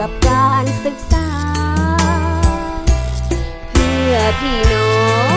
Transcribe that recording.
กับการศึกษา เพื่อพี่น้อง